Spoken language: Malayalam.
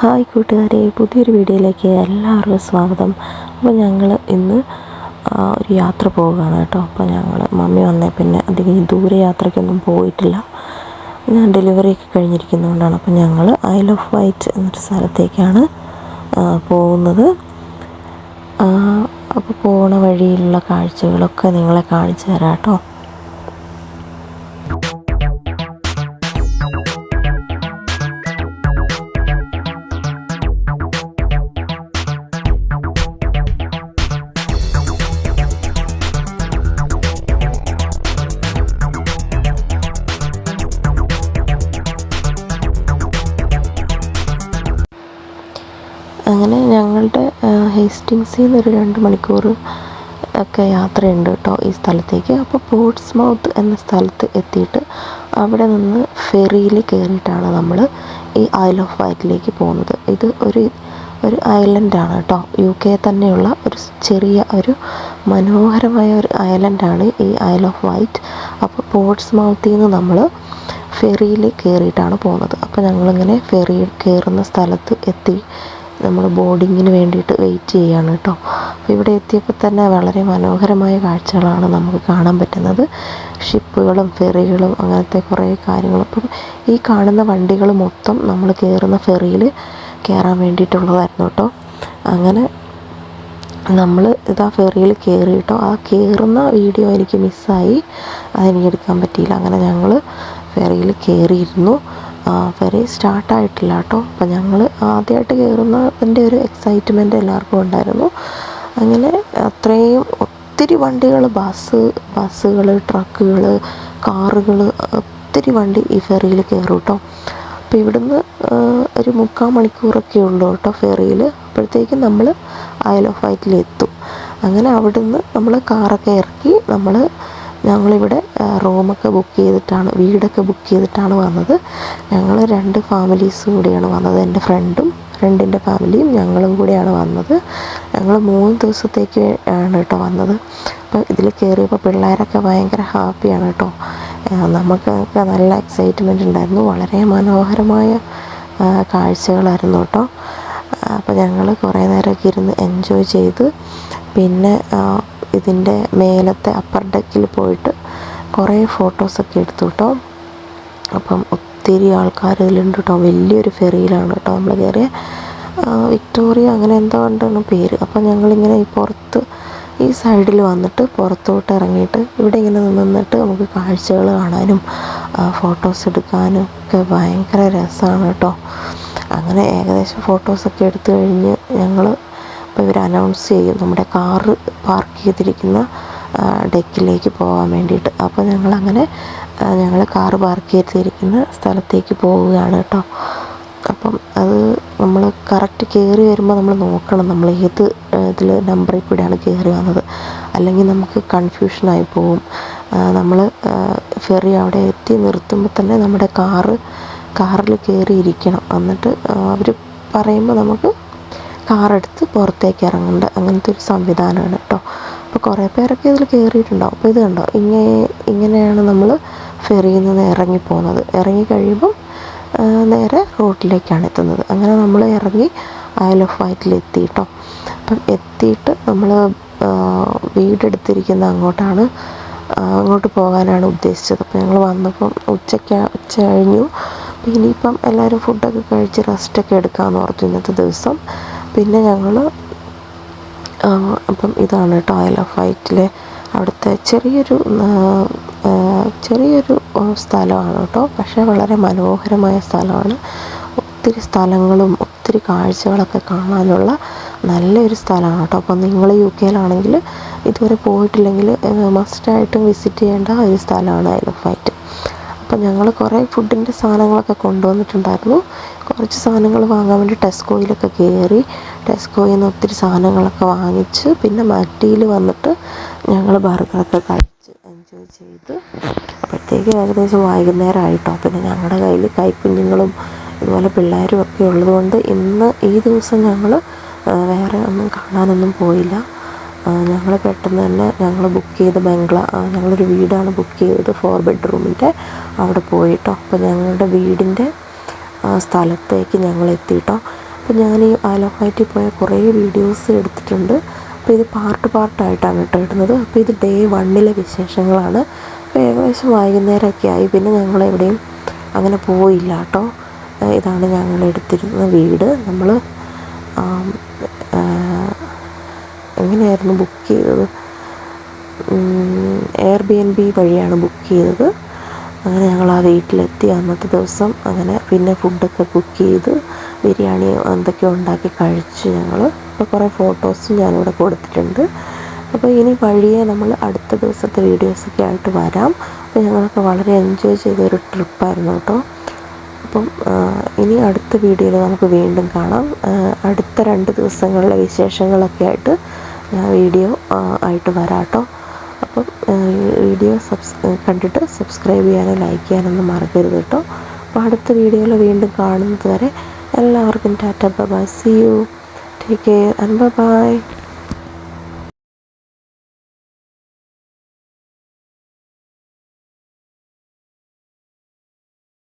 ഹായ് കൂട്ടുകാരെ പുതിയൊരു വീഡിയോയിലേക്ക് എല്ലാവർക്കും സ്വാഗതം. അപ്പോൾ ഞങ്ങൾ ഇന്ന് ഒരു യാത്ര പോവുകയാണ് കേട്ടോ. അപ്പോൾ ഞങ്ങൾ മമ്മി വന്നേ പിന്നെ അധികം ദൂര യാത്രയ്ക്കൊന്നും പോയിട്ടില്ല. ഞാൻ ഡെലിവറി ഒക്കെ കഴിഞ്ഞിരിക്കുന്നതുകൊണ്ടാണ്. അപ്പോൾ ഞങ്ങൾ ഐൽ ഓഫ് വൈറ്റ് എന്നൊരു സ്ഥലത്തേക്കാണ് പോകുന്നത്. അപ്പോൾ പോണ വഴിയിലുള്ള കാഴ്ചകളൊക്കെ നിങ്ങളെ കാണിച്ചു തരാം കേട്ടോ. ഞങ്ങളുടെ ഹേസ്റ്റിങ്സിൽ നിന്ന് ഒരു രണ്ട് മണിക്കൂർ ഒക്കെ യാത്രയുണ്ട് കേട്ടോ ഈ സ്ഥലത്തേക്ക്. അപ്പോൾ പോർട്സ് മൗത്ത് എന്ന സ്ഥലത്ത് എത്തിയിട്ട് അവിടെ നിന്ന് ഫെറിയിൽ കയറിയിട്ടാണ് നമ്മൾ ഈ ഐൽ ഓഫ് വൈറ്റിലേക്ക് പോകുന്നത്. ഇത് ഒരു ഒരു ഐലൻഡാണ് കേട്ടോ. യു കെ തന്നെയുള്ള ഒരു ചെറിയ ഒരു മനോഹരമായ ഒരു ഐലൻഡാണ് ഈ ഐൽ ഓഫ് വൈറ്റ് അപ്പോൾ പോർട്സ് മൗത്തിൽ നിന്ന് നമ്മൾ ഫെറിയിൽ കയറിയിട്ടാണ് പോകുന്നത്. അപ്പോൾ ഞങ്ങളിങ്ങനെ ഫെറി കയറുന്ന സ്ഥലത്ത് എത്തി നമ്മൾ ബോർഡിങ്ങിന് വേണ്ടിയിട്ട് വെയിറ്റ് ചെയ്യുകയാണ് കേട്ടോ. ഇവിടെ എത്തിയപ്പോൾ തന്നെ വളരെ മനോഹരമായ കാഴ്ചകളാണ് നമുക്ക് കാണാൻ പറ്റുന്നത്. ഷിപ്പുകളും ഫെറികളും അങ്ങനത്തെ കുറേ കാര്യങ്ങളും. അപ്പം ഈ കാണുന്ന വണ്ടികൾ മൊത്തം നമ്മൾ കയറുന്ന ഫെറിയിൽ കയറാൻ വേണ്ടിയിട്ടുള്ളതായിരുന്നു കേട്ടോ. അങ്ങനെ നമ്മൾ ഇതാ ഫെറിയിൽ കയറി കേട്ടോ. ആ കയറുന്ന വീഡിയോ എനിക്ക് മിസ്സായി. അതെനിക്ക് എടുക്കാൻ പറ്റിയില്ല. അങ്ങനെ ഞങ്ങൾ ഫെറിയിൽ കയറിയിരുന്നു. ഫെറി സ്റ്റാർട്ടായിട്ടില്ല കേട്ടോ അപ്പം ഞങ്ങൾ ആദ്യമായിട്ട് കയറുന്നതിന്റെ ഒരു എക്സൈറ്റ്മെന്റ് എല്ലാവർക്കും ഉണ്ടായിരുന്നു. അങ്ങനെ അത്രയും ഒത്തിരി വണ്ടികൾ ബസ് ബസ്സുകൾ ട്രക്കുകൾ കാറുകൾ ഒത്തിരി വണ്ടി ഈ ഫെറിയിൽ കയറും കേട്ടോ അപ്പോൾ ഇവിടുന്ന് ഒരു മുക്കാൽ മണിക്കൂറൊക്കെ ഉള്ളൂ കേട്ടോ ഫെറിയിൽ അപ്പോഴത്തേക്കും നമ്മൾ അയൽ ഓഫ് വൈറ്റിലെത്തും അങ്ങനെ അവിടുന്ന് നമ്മൾ കാറൊക്കെ ഇറക്കി നമ്മൾ ഞങ്ങളിവിടെ റൂമൊക്കെ ബുക്ക് ചെയ്തിട്ടാണ് വീടൊക്കെ ബുക്ക് ചെയ്തിട്ടാണ് വന്നത്. ഞങ്ങൾ രണ്ട് ഫാമിലീസ് കൂടിയാണ് വന്നത്. എന്റെ ഫ്രണ്ടും ഫ്രണ്ടിന്റെ ഫാമിലിയും ഞങ്ങളും കൂടിയാണ് വന്നത്. ഞങ്ങൾ മൂന്ന് ദിവസത്തേക്ക് ആണ് കേട്ടോ വന്നത്. അപ്പോൾ ഇതിൽ കയറിയപ്പോൾ പിള്ളേരൊക്കെ ഭയങ്കര ഹാപ്പിയാണ് കേട്ടോ. നമുക്കൊക്കെ നല്ല എക്സൈറ്റ്മെന്റ് ഉണ്ടായിരുന്നു. വളരെ മനോഹരമായ കാഴ്ചകളായിരുന്നു കേട്ടോ. അപ്പോൾ ഞങ്ങൾ കുറേ നേരമൊക്കെ ഇരുന്ന് എൻജോയ് ചെയ്ത് പിന്നെ ഇതിന്റെ മേലത്തെ അപ്പർ ഡെക്കിൽ പോയിട്ട് കുറേ ഫോട്ടോസൊക്കെ എടുത്തു കേട്ടോ അപ്പം ഒത്തിരി ആൾക്കാർ ഇതിലുണ്ട് കേട്ടോ വലിയൊരു ഫെറിയിലാണ് കേട്ടോ നമ്മൾ കയറിയ വിക്ടോറിയ അങ്ങനെ എന്തോ ഉണ്ടെന്ന് പേര്. അപ്പം ഞങ്ങളിങ്ങനെ ഈ പുറത്ത് ഈ സൈഡിൽ വന്നിട്ട് പുറത്തോട്ട് ഇറങ്ങിയിട്ട് ഇവിടെ ഇങ്ങനെ നിന്നിട്ട് നമുക്ക് കാഴ്ചകൾ കാണാനും ഫോട്ടോസ് എടുക്കാനും ഒക്കെ ഭയങ്കര രസമാണ് കേട്ടോ അങ്ങനെ ഏകദേശം ഫോട്ടോസൊക്കെ എടുത്തു കഴിഞ്ഞ് ഞങ്ങൾ ഇപ്പോൾ ഇവർ അനൗൺസ് ചെയ്യും. നമ്മുടെ കാറ് പാർക്ക് ചെയ്തിരിക്കുന്ന ഡെക്കിലേക്ക് പോകാൻ വേണ്ടിയിട്ട്. അപ്പോൾ ഞങ്ങളങ്ങനെ ഞങ്ങൾ കാറ് പാർക്ക് ചെയ്തിരിക്കുന്ന സ്ഥലത്തേക്ക് പോവുകയാണ് കേട്ടോ. അപ്പം അത് നമ്മൾ കറക്റ്റ് കയറി വരുമ്പോൾ നമ്മൾ നോക്കണം. നമ്മൾ ഏത് ഇതിൽ നമ്പറിൽ കൂടെയാണ് കയറി വന്നത്. അല്ലെങ്കിൽ നമുക്ക് കൺഫ്യൂഷനായി പോവും. നമ്മൾ ഫെറി അവിടെ എത്തി നിർത്തുമ്പോൾ തന്നെ നമ്മുടെ കാറ് കാറിൽ കയറി ഇരിക്കണം എന്നിട്ട് അവർ പറയുമ്പോൾ നമുക്ക് കാറെടുത്ത് പുറത്തേക്ക് ഇറങ്ങുന്നുണ്ട് അങ്ങനത്തെ ഒരു സംവിധാനമാണ് കേട്ടോ. അപ്പോൾ കുറേ പേരൊക്കെ ഇതിൽ കയറിയിട്ടുണ്ടാവും അപ്പോൾ ഇത് കണ്ടോ? ഇങ്ങനെ ഇങ്ങനെയാണ് നമ്മൾ ഫെറിയിൽ നിന്ന് ഇറങ്ങി പോകുന്നത്. ഇറങ്ങി കഴിയുമ്പം നേരെ റോട്ടിലേക്കാണ് എത്തുന്നത്. അങ്ങനെ നമ്മൾ ഇറങ്ങി അയൽ ഓഫ് വൈറ്റിൽ എത്തി കേട്ടോ. അപ്പം എത്തിയിട്ട് നമ്മൾ വീടെടുത്തിരിക്കുന്ന അങ്ങോട്ടാണ് അങ്ങോട്ട് പോകാനാണ് ഉദ്ദേശിച്ചത്. അപ്പോൾ ഞങ്ങൾ വന്നപ്പം ഉച്ചയ്ക്ക് ഉച്ച കഴിഞ്ഞു. ഇനിയിപ്പം എല്ലാവരും ഫുഡൊക്കെ കഴിച്ച് റെസ്റ്റൊക്കെ എടുക്കാമെന്ന് ഓർത്തു ഇന്നത്തെ ദിവസം. പിന്നെ ഞങ്ങൾ അപ്പം ഇതാണ് കേട്ടോ ഐ ഓഫ് വൈറ്റിലെ അവിടുത്തെ ചെറിയൊരു ചെറിയൊരു സ്ഥലമാണ് കേട്ടോ പക്ഷേ വളരെ മനോഹരമായ സ്ഥലമാണ്. ഒത്തിരി സ്ഥലങ്ങളും ഒത്തിരി കാഴ്ചകളൊക്കെ കാണാനുള്ള നല്ലൊരു സ്ഥലമാണ് കേട്ടോ അപ്പോൾ നിങ്ങൾ യു കെയിലാണെങ്കിൽ ഇതുവരെ പോയിട്ടില്ലെങ്കിൽ മസ്റ്റായിട്ടും വിസിറ്റ് ചെയ്യേണ്ട ഒരു സ്ഥലമാണ് ഐ ഓഫ് വൈറ്റ് അപ്പം ഞങ്ങൾ കുറേ ഫുഡിന്റെ സാധനങ്ങളൊക്കെ കൊണ്ടുവന്നിട്ടുണ്ടായിരുന്നു. കുറച്ച് സാധനങ്ങൾ വാങ്ങാൻ വേണ്ടി ടെസ്കോയിലൊക്കെ കയറി ടെസ്കോയിൽ നിന്ന് ഒത്തിരി സാധനങ്ങളൊക്കെ വാങ്ങിച്ച് പിന്നെ മറ്റിയിൽ വന്നിട്ട് ഞങ്ങൾ ബർഗറൊക്കെ കഴിച്ച് എൻജോയ് ചെയ്ത് അപ്പോഴത്തേക്ക് ഏകദേശം വൈകുന്നേരമായിട്ടോ. പിന്നെ ഞങ്ങളുടെ കയ്യിൽ കൈക്കുഞ്ഞുങ്ങളും ഇതുപോലെ പിള്ളേരും ഒക്കെ ഉള്ളതുകൊണ്ട് ഇന്ന് ഈ ദിവസം ഞങ്ങൾ വേറെ ഒന്നും കാണാനൊന്നും പോയില്ല. ഞങ്ങൾ പെട്ടെന്ന് തന്നെ ഞങ്ങൾ ബുക്ക് ചെയ്ത ബംഗ്ല ഞങ്ങളൊരു വീടാണ് ബുക്ക് ചെയ്തത് ഫോർ ബെഡ്റൂമിന്റെ അവിടെ പോയിട്ടോ. അപ്പോൾ ഞങ്ങളുടെ വീടിന്റെ സ്ഥലത്തേക്ക് ഞങ്ങൾ എത്തിയിട്ടോ അപ്പോൾ ഞാൻ ഈ ആലപ്പാറ്റി പോയ കുറേ വീഡിയോസ് എടുത്തിട്ടുണ്ട്. അപ്പോൾ ഇത് പാർട്ട് പാർട്ടായിട്ടാണ് കേട്ടോ ഇടുന്നത്. അപ്പോൾ ഇത് ഡേ വണ്ണിലെ വിശേഷങ്ങളാണ്. അപ്പോൾ ഏകദേശം വൈകുന്നേരമൊക്കെ ആയി. പിന്നെ ഞങ്ങൾ എവിടെയും അങ്ങനെ പോയില്ല കേട്ടോ. ഇതാണ് ഞങ്ങൾ എടുത്തിരുന്ന വീട്. നമ്മൾ എങ്ങനെയായിരുന്നു ബുക്ക് ചെയ്തത്? എയർ ബി എൻ ബി വഴിയാണ് ബുക്ക് ചെയ്തത്. അങ്ങനെ ഞങ്ങൾ ആ വീട്ടിലെത്തി. അന്നത്തെ ദിവസം അങ്ങനെ പിന്നെ ഫുഡൊക്കെ കുക്ക് ചെയ്ത് ബിരിയാണി എന്തൊക്കെയോ ഉണ്ടാക്കി കഴിച്ച് ഞങ്ങൾ അപ്പോൾ കുറേ ഫോട്ടോസും ഞാനിവിടെ കൊടുത്തിട്ടുണ്ട്. അപ്പോൾ ഇനി വഴിയെ നമ്മൾ അടുത്ത ദിവസത്തെ വീഡിയോസൊക്കെ ആയിട്ട് വരാം. അപ്പോൾ ഞങ്ങളൊക്കെ വളരെ എൻജോയ് ചെയ്തൊരു ട്രിപ്പായിരുന്നു കേട്ടോ. അപ്പം ഇനി അടുത്ത വീഡിയോയിൽ നമുക്ക് വീണ്ടും കാണാം. അടുത്ത രണ്ട് ദിവസങ്ങളിലെ വിശേഷങ്ങളൊക്കെ ആയിട്ട് ഞാൻ വീഡിയോ ആയിട്ട് വരാം കേട്ടോ അപ്പം വീഡിയോ സബ്സ് കണ്ടിട്ട് സബ്സ്ക്രൈബ് ചെയ്യാനും ലൈക്ക് ചെയ്യാനൊന്നും മറക്കരുത് കേട്ടോ. അപ്പോൾ അടുത്ത വീഡിയോയിൽ വീണ്ടും കാണുന്നത് വരെ എല്ലാവർക്കും tata bye see you take care and bye